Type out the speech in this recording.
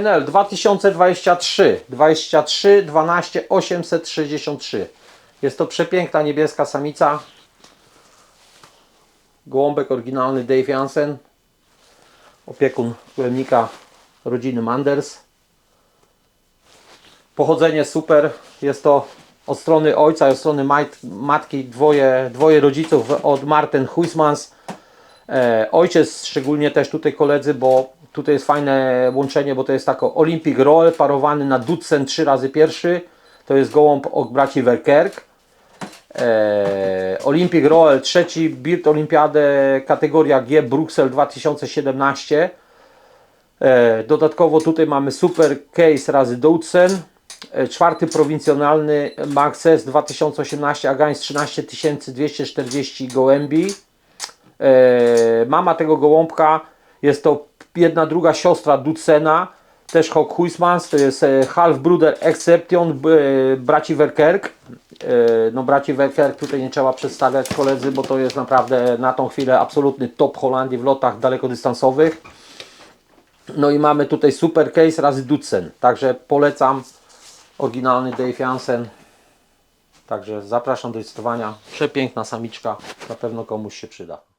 NL 2023 23 12 863 Jest to przepiękna niebieska samica. Gołąbek oryginalny Dave Jansen. Opiekun plemnika rodziny Manders. Pochodzenie super. Jest to od strony ojca i od strony mat- matki dwoje, dwoje rodziców od Marten Huismans. E, ojciec, szczególnie też tutaj koledzy, bo tutaj jest fajne łączenie, bo to jest tako Olympic Roll parowany na Dutzen 3 razy pierwszy. To jest gołąb od braci Verkerk. E, Olympic Roll, trzeci Bild Olimpiadę kategoria G Bruxelles 2017. E, dodatkowo tutaj mamy Super Case razy Doutzen. E, czwarty prowincjonalny Maxes 2018 Agańs 13240 gołębi. E, mama tego gołąbka jest to jedna druga siostra Ducena, też Hawk Huismans, to jest e, Half Bruder Exception e, braci Verkerk. E, No braci Verkerk tutaj nie trzeba przedstawiać koledzy, bo to jest naprawdę na tą chwilę absolutny top Holandii w lotach dalekodystansowych. No i mamy tutaj Super Case razy Ducen, także polecam oryginalny Dave Jansen. Także zapraszam do listowania. Przepiękna samiczka, na pewno komuś się przyda.